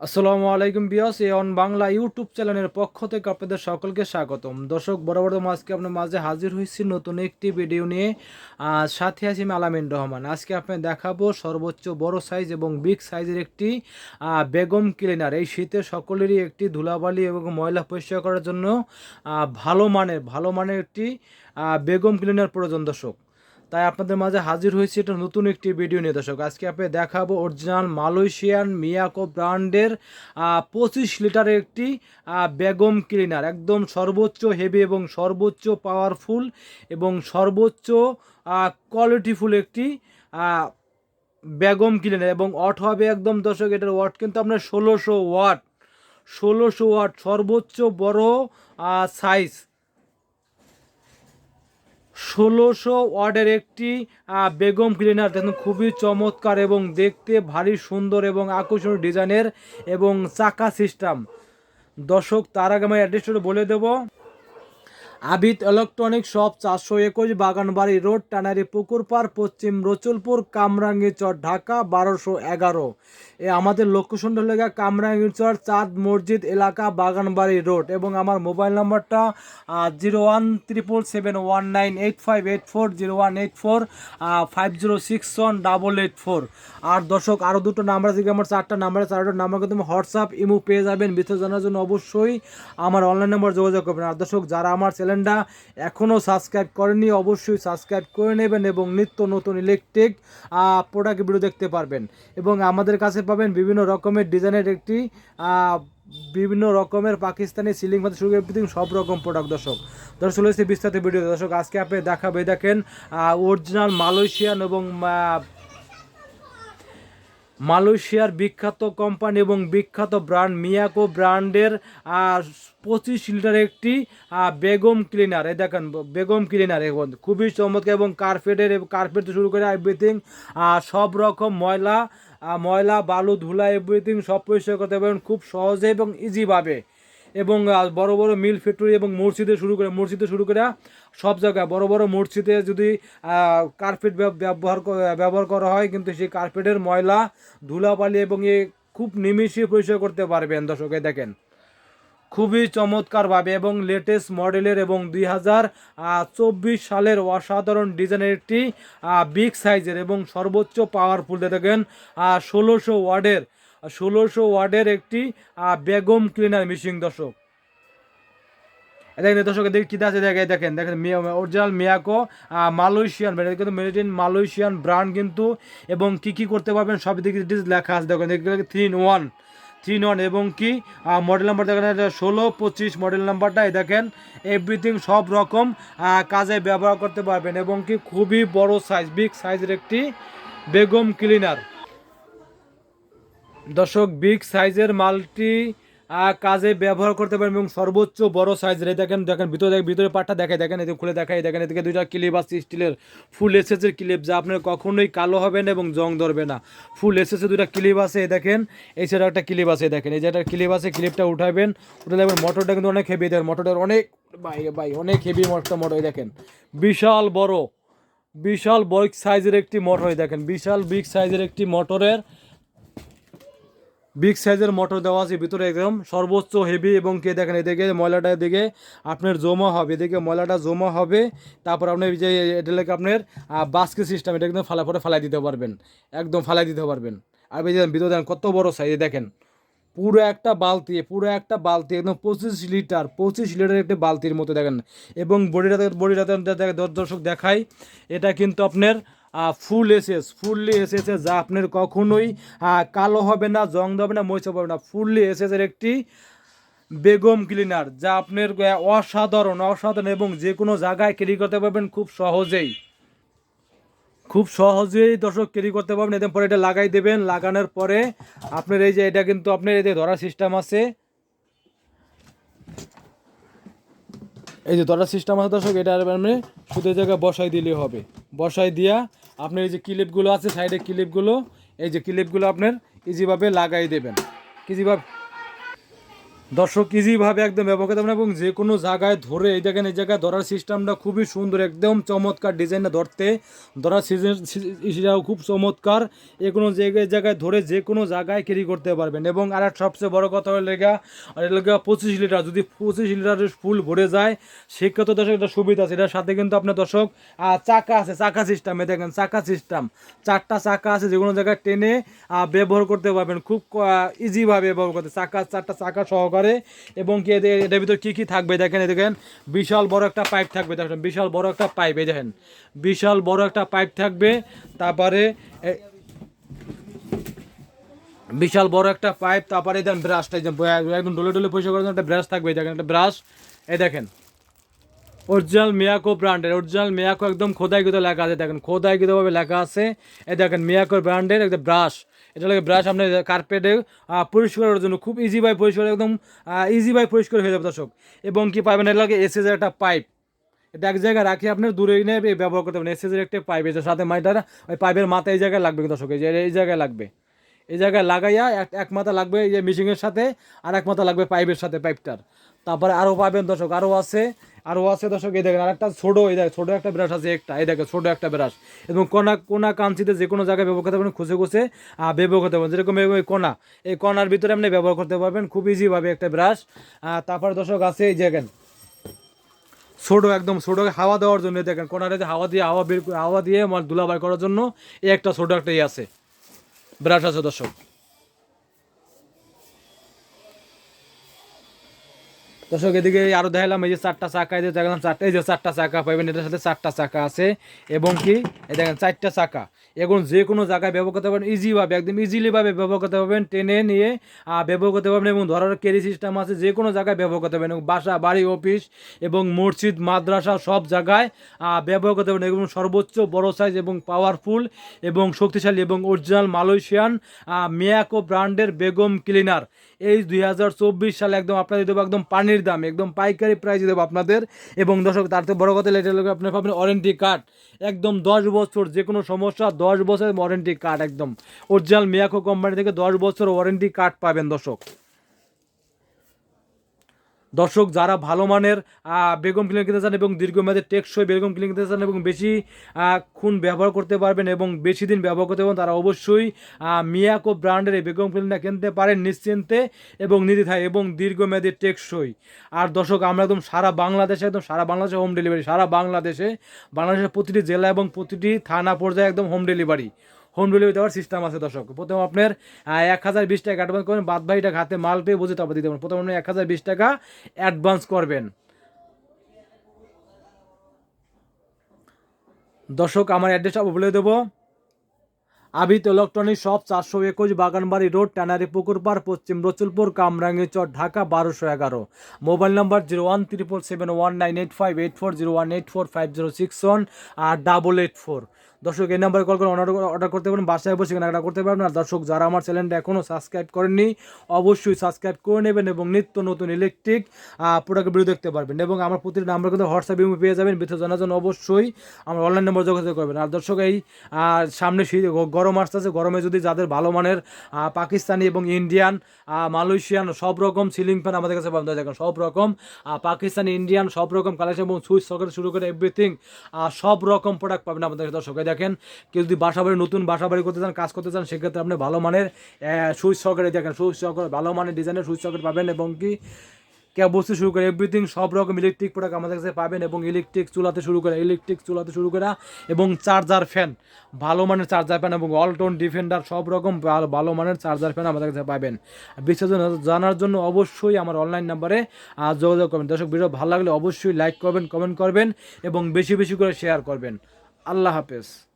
আসসালামু আলাইকুম বিয়াস এ অন বাংলা ইউটিউব চ্যানেলের পক্ষ থেকে আপনাদের সকলকে স্বাগতম। দর্শক, বরাবর আজকে আপনার মাঝে হাজির হয়েছি নতুন একটি ভিডিও নিয়ে। সাথে আছি আলামিন রহমান। আজকে আপনার দেখাবো সর্বোচ্চ বড় সাইজ এবং বিগ সাইজের একটি বেগম ক্লিনার। এই শীতে সকলেরই একটি ধুলাবালি এবং ময়লা পরিষ্কার করার জন্য ভালো মানের ভালো মানের একটি বেগম ক্লিনার প্রয়োজন দর্শক। তাই আপনাদের মাঝে হাজির হয়েছে এটা নতুন একটি ভিডিও নিয়ে। দর্শক, আজকে আপনি দেখাবো অরিজিনাল মালয়েশিয়ান মিয়াকো ব্র্যান্ডের পঁচিশ লিটারের একটি বেগম ক্লিনার। একদম সর্বোচ্চ হেভি এবং সর্বোচ্চ পাওয়ারফুল এবং সর্বোচ্চ কোয়ালিটিফুল একটি বেগম ক্লিনার এবং ওয়াট হবে একদম দর্শক, এটার ওয়াট কিন্তু আপনার ষোলোশো ওয়াট। ষোলোশো ওয়াট সর্বোচ্চ বড় সাইজ। ষোলোশো ওয়ার্ডের একটি বেগম ক্লিনার। দেখুন, খুবই চমৎকার এবং দেখতে ভারী, সুন্দর এবং আকর্ষণীয় ডিজাইনের এবং চাকা সিস্টেম। দর্শক, তার আগে আমার অ্যাড্রেসটা বলে দেবো। আবিদ ইলেকট্রনিক শপ চারশো একুশ বাগানবাড়ি রোড টানারি পুকুর পার পশ্চিম রচুলপুর কামরাঙ্গি চর, ঢাকা, বারোশো এগারো। এ আমাদের লোকেশনটা লেখা কামরাঙ্গি চর, চাঁদ মসজিদ এলাকা, বাগানবাড়ি রোড এবং আমার মোবাইল নম্বরটা zero one triple seven one nine eight five eight four zero one eight four five zero six one double eight four আর দর্শক আরও দুটো নাম্বার আছে আমার চারটা নাম্বার চারটা নাম্বার কিন্তু হোয়াটসঅ্যাপ ইমো পেয়ে যাবেন। বিস্তারিত জানার জন্য অবশ্যই আমার অনলাইন নম্বর যোগাযোগ করবেন। আর দর্শক, যারা আমার চ্যানেলটা এখনও সাবস্ক্রাইব করেনি, অবশ্যই সাবস্ক্রাইব করে নেবেন এবং নিত্য নতুন ইলেকট্রিক প্রোডাক্ট ভিডিও দেখতে পারবেন। এবং আমাদের কাছে পাবেন বিভিন্ন রকমের ডিজাইনের একটি বিভিন্ন রকমের পাকিস্তানি সিলিং মাথা শুরু করে সব রকম প্রোডাক্ট দর্শক। দর্শক, চলে এসেছে বিস্তারিত ভিডিও দর্শক, আজকে আপনি দেখাবে দেখেন অরিজিনাল মালয়েশিয়ান এবং মালয়েশিয়ার বিখ্যাত কোম্পানি এবং বিখ্যাত ব্র্যান্ড মিয়াকো ব্র্যান্ডের পঁচিশ লিটার একটি বেগম ক্লিনার। এই দেখেন, বেগম ক্লিনার এখন। খুবই চমৎকার এবং কার্পেটের, কার্পেট থেকে শুরু করে এভরিথিং সব রকম ময়লা ময়লা, বালু, ধুলা এভরিথিং সব পরিষ্কার করতে পারবেন খুব সহজে এবং ইজিভাবে এবং বড় বড় মিল ফ্যাক্টরি এবং মসজিদে শুরু করে, মসজিদে শুরু করে সব জায়গায় বড় বড় মসজিদে যদি কার্পেট ব্যবহার ব্যবহার করা হয়, কিন্তু সেই কার্পেটের ময়লা, ধুলাবালি এবং এ খুব নিমিষে পরিষ্কার করতে পারবেন দর্শকে দেখেন। খুবই চমৎকারভাবে এবং লেটেস্ট মডেলের এবং দুই হাজার চব্বিশ সালের অসাধারণ ডিজাইনের একটি বিগ সাইজের এবং সর্বোচ্চ পাওয়ারফুল দেখেন ষোলোশো ওয়ার্ডের ষোলোশো ওয়ার্ডের একটি বেগম ক্লিনার মেশিন দর্শক। দেখেন, দর্শক দেখি কী আছে? দেখে দেখেন দেখেন অরিজিনাল মিয়াকো মালয়েশিয়ান ব্র্যান্ড কিন্তু মেড ইন মালয়েশিয়ান ব্র্যান্ড কিন্তু, এবং কি কি করতে পারবেন সব দিকে লেখা আছে। দেখেন three in one three one এবং কি মডেল নাম্বার দেখেন ষোলো, পঁচিশ মডেল নাম্বারটা এই দেখেন এভরিথিং সব রকম কাজে ব্যবহার করতে পারবেন, এবং কি খুবই বড় সাইজ বিগ সাইজের একটি বেগম ক্লিনার দর্শক বিগ সাইজের মালটি কাজে ব্যবহার করতে পারেন এবং সর্বোচ্চ বড় সাইজের এই দেখেন দেখেন, ভিতরে দেখেন ভিতরে পাটটা দেখে, দেখেন এতে খুলে দেখাই দেখেন, এদিকে দুইটা ক্লিপ আছে স্টিলের। ফুল এসেসের ক্লিপ যা আপনার কখনোই কালো হবে না এবং জং ধরবে না। ফুল এসেসে দুইটা ক্লিপ আছে, এই দেখেন, এই সাইডে একটা ক্লিপ আছে দেখেন, এই যে একটা ক্লিপ আছে ক্লিপটা উঠাবেন উঠে দেখবেন মোটরটা কিন্তু অনেক হেভি দেন মোটরটার অনেক, ভাই ভাই, অনেক হেভি মোটর মোটর দেখেন। বিশাল বড় বিশাল বড় সাইজের একটি মোটর দেখেন, বিশাল বিগ সাইজের একটি মোটরের বিগ সাইজের মোটর দেওয়া আছে, ভিতরে একদম সর্বোচ্চ হেভি এবং কে দেখেন, এদিকে ময়লাটা এদিকে আপনার জমা হবে, এদিকে ময়লাটা জমা হবে, তারপর আপনি যে এটা লাগে আপনার বাস্কেট সিস্টেম এটা একদম ফালা পরে ফালাই দিতে পারবেন, একদম ফালাই দিতে পারবেন। আর এই ভিতরে দেখেন, কত বড় সাইজ দেখেন, পুরো একটা বালতি, পুরো একটা বালতি, একদম পঁচিশ লিটার, পঁচিশ লিটারের একটা বালতির মতো দেখেন, এবং বডিটা বডিটা দর্শক দেখায়, এটা কিন্তু আপনার ফুল এসেস ফুললি এসেছে যা আপনার কখনোই কালো হবে না, জং হবে না, মরিচা হবে না। ফুললি এসেসের একটি বেগম ক্লিনার যা আপনার অসাধারণ অসাধারণ এবং যে কোনো জায়গায় ক্যারি করতে পারবেন খুব সহজেই। খুব সহজেই দর্শক ক্যারি করতে পারবেন। এদের পরে এটা লাগাই দেবেন। লাগানোর পরে আপনার এই যে এটা কিন্তু আপনার এই যে ধরার সিস্টেম আছে। এই যে ধরার সিস্টেম আছে দর্শক, এটা আপনি শুধু জায়গায় বসাই দিলে হবে। বসাই দিয়া আপনার এই যে ক্লিপগুলো আছে সাইডে ক্লিপগুলো এই যে ক্লিপগুলো আপনার ইজিভাবে লাগাই দেবেন। ইজিভাবে দর্শক ইজিভাবে একদম ব্যবহার করতে এবং যে কোনো জায়গায় ধরে, এই দেখেন, এই জায়গায় ধরার সিস্টেমটা খুবই সুন্দর, একদম চমৎকার ডিজাইনটা ধরতে। ধরার সিজনটাও খুব চমৎকার। এ কোনো জায়গায় জায়গায় ধরে যে কোনো জায়গায় ক্যারি করতে পারবেন। এবং আর একটা সবচেয়ে বড় কথা হলো লেগা আর লেগা পঁচিশ লিটার যদি পঁচিশ লিটারের ফুল ভরে যায়, সেক্ষেত্রে দর্শক এটা সুবিধা আছে। এটার সাথে কিন্তু আপনার দর্শক চাকা আছে, চাকা সিস্টেমে দেখেন, চাকা সিস্টেম চারটা চাকা আছে, যে কোনো জায়গায় টেনে ব্যবহার করতে পারবেন। খুব ইজিভাবে ব্যবহার করতে। চাকা, চারটা চাকা সহকারে এবং কি এটার ভিতর কী কী থাকবে দেখেন দেখেন, বিশাল বড় একটা পাইপ থাকবে, দেখেন, বিশাল বড় একটা পাইপ এই দেখেন, বিশাল বড় একটা পাইপ থাকবে, তারপরে বিশাল বড় একটা পাইপ তারপরে দেখেন ব্রাশটা একদম ডলে ডলে পরিষ্কার করার জন্য একটা ব্রাশ থাকবে দেখেন, একটা ব্রাশ এই দেখেন অরিজিনাল মিয়াকো ব্র্যান্ডের অরিজিনাল মিয়াকো একদম খোদাই গিয়ে লেখা আছে, দেখেন খোদাই ভাবে লেখা আছে, এই দেখেন মিয়াকো ব্র্যান্ডের একটা ব্রাশ এটা লাগে ব্রাশ আপনার কার্পেটে পরিষ্কার করার জন্য খুব ইজি বাই পরিষ্কার, একদম ইজি পরিষ্কার হয়ে যাবে দর্শক। এবং কি পাইবেন, এটা লাগে এসেজের একটা পাইপ এটা এক জায়গায় রাখি আপনার, দূরে নিয়ে ব্যবহার করতে পারেন। এসএসের একটা পাইপ এসে সাথে মাইটার, ওই পাইপের মাথায় এই জায়গায় লাগবে দর্শক এই জায়গায় লাগবে। এই জায়গায় লাগাইয়া এক এক মাথা লাগবে এই যে মিশিংয়ের সাথে, আর এক মাথা লাগবে পাইপের সাথে পাইপটার তারপরে আরও পাবেন দর্শক আরও আছে আরও আছে দর্শক, এই দেখেন আরেকটা ছোটো, এই দেখেন ছোটো একটা ব্রাশ আছে একটা, এই দেখেন ছোটো একটা ব্রাশ এবং কোনা কোনা কাঞ্চিতে যে কোনো জায়গায় ব্যবহার করতে পারবেন খুঁজে খুঁজে ব্যবহার করতে পারবেন। যেরকম এই কোনা এই কোনার ভিতরে আপনি ব্যবহার করতে পারবেন খুব ইজিভাবে একটা ব্রাশ তারপরে দর্শক আছে, এই দেখেন, ছোটো একদম ছোটো, হাওয়া দেওয়ার জন্য দেখেন কোনারে হাওয়া দিয়ে, হাওয়া বের, হাওয়া দিয়ে আমার ধুলাবাই করার জন্য এই একটা ছোটো একটা ই আছে। ব্রাশ আছে দর্শক। দর্শক, এদিকে আরও দেখালাম এই যে চারটা চাকা, এই যে দেখালাম চারটা, এই যে চারটা চাকা পাইবেন এটার সাথে চারটা চাকা আছে। এবং কি, এই দেখেন, চারটা চাকা। এখন যে কোনো জায়গায় ব্যবহার করতে পারবেন ইজিভাবে একদম ইজিলিভাবে ব্যবহার করতে পারবেন, টেনে নিয়ে ব্যবহার করতে পারবেন। এবং ধরার ক্যারি সিস্টেম আছে, যে কোনো জায়গায় ব্যবহার করতে পারবেন। এবং বাসা, বাড়ি অফিস এবং মসজিদ, মাদ্রাসা, সব জায়গায় ব্যবহার করতে পারবেন। এবং সর্বোচ্চ বড় সাইজ এবং পাওয়ারফুল এবং শক্তিশালী এবং অরিজিনাল মালয়েশিয়ান মিয়াকো ব্র্যান্ডের বেগম ক্লিনার এই দুই হাজার চব্বিশ সালে একদম আপনাদের দেবো, একদম পানির দাম, একদম পাইকারি প্রাইসে দেবো আপনাদের। এবং দর্শক, তার থেকে বড় কথা লেটার লাগবে আপনার পাবেন ওয়ারেন্টি কার্ড একদম দশ বছর, যে কোনো সমস্যা, দশ বছরের ওয়ারেন্টি কার্ড একদম। অরিজিনাল মিয়াকো কোম্পানি থেকে দশ বছর ওয়ারেন্টি কার্ড পাবেন দর্শক। দর্শক, যারা ভালো মানের বেগম ক্লিন কিনতে চান এবং দীর্ঘমেয়াদী টেকসই বেগম ক্লিন কিনতে চান এবং বেশি খুন ব্যবহার করতে পারবেন এবং বেশি দিন ব্যবহার করতে পারবেন, তারা অবশ্যই মিয়াকো ব্র্যান্ডের এই বেগম ক্লিনটা কিনতে পারেন নিশ্চিন্তে এবং নির্দ্বিধায় এবং দীর্ঘমেয়াদী টেকসই। আর দর্শক, আমরা একদম সারা বাংলাদেশে, একদম সারা বাংলাদেশে হোম ডেলিভারি সারা বাংলাদেশে, বাংলাদেশের প্রতিটি জেলা এবং প্রতিটি থানা পর্যায়ে একদম হোম ডেলিভারি হোম ডেলিভারি দেওয়ার সিস্টেম আছে দর্শক। প্রথম আপনার এক হাজার বিশ টাকা অ্যাডভান্স করবেন, বাদ বাকিটা হাতে মাল পেয়ে বুঝে তারপর দিতে পারেন প্রথম আপনি এক হাজার বিশ টাকা অ্যাডভান্স করবেন। দর্শক, আমার অ্যাড্রেসটা বলে দেবো। আবিত ইলেকট্রনিক শপ চারশো একুশ বাগানবাড়ি রোড ট্যানারি পুকুর পাড় পশ্চিম রসুলপুর, কামরাঙ্গি চর, ঢাকা বারোশো এগারো। Mobile number zero one triple seven one nine eight five eight four zero one eight four five zero six one আর ডাবল এইট ফোর দর্শক, এই নাম্বারে কল করে অর্ডার করতে পারেন, বাসায় বসে কেনাকাটা করতে পারবেন আর দর্শক, যারা আমার চ্যানেলটা এখনও সাবস্ক্রাইব করেননি, অবশ্যই সাবস্ক্রাইব করে নেবেন এবং নিত্য নতুন ইলেকট্রিক প্রোডাক্ট ভিডিও দেখতে পারবেন। এবং আমার প্রতিটি নাম্বার কিন্তু হোয়াটসঅ্যাপ ইমো পেয়ে যাবেন বিদ্যুৎ জানার জন্য অবশ্যই আমার অনলাইন নম্বর যোগাযোগ করবেন। আর দর্শক, এই সামনে গরম আসতেছে, গরমে যদি যাদের ভালো মানের পাকিস্তানি এবং ইন্ডিয়ান মালয়েশিয়ান সব রকম সিলিং ফ্যান আমাদের কাছে পাবেন। দেখেন, সব রকম পাকিস্তানি, ইন্ডিয়ান সব রকম কালেকশন এবং সুইচ সকেট শুরু করে এভরিথিং সব রকম প্রোডাক্ট পাবেন আমাদের দর্শক দেখেন, কেউ যদি বাসা বাড়ি, নতুন বাসা বাড়ি করতে চান, কাজ করতে চান, সেক্ষেত্রে আপনি ভালো মানের সুইচ সকেটে দেখেন, সুইচ সকেট, ভালো মানের ডিজাইনের সুইচ সকেট পাবেন এবং কি বস্তু শুরু করে এভরিথিং সব রকম ইলেকট্রিক প্রোডাক্ট আমাদের কাছে পাবেন এবং ইলেকট্রিক চুলাতে শুরু করে ইলেকট্রিক চুলাতে শুরু করা, এবং চার্জার ফ্যান ভালো মানের চার্জার ফ্যান এবং অলটোন ডিফেন্ডার সব রকম ভালো- মানের চার্জার ফ্যান আমাদের কাছে পাবেন। বিস্তারিত জানার জন্য অবশ্যই আমার অনলাইন নাম্বারে যোগাযোগ করবেন। দর্শক, ভিডিও ভালো লাগলে অবশ্যই লাইক করবেন কমেন্ট করবেন এবং বেশি বেশি করে শেয়ার করবেন। আল্লাহ হাফেজ।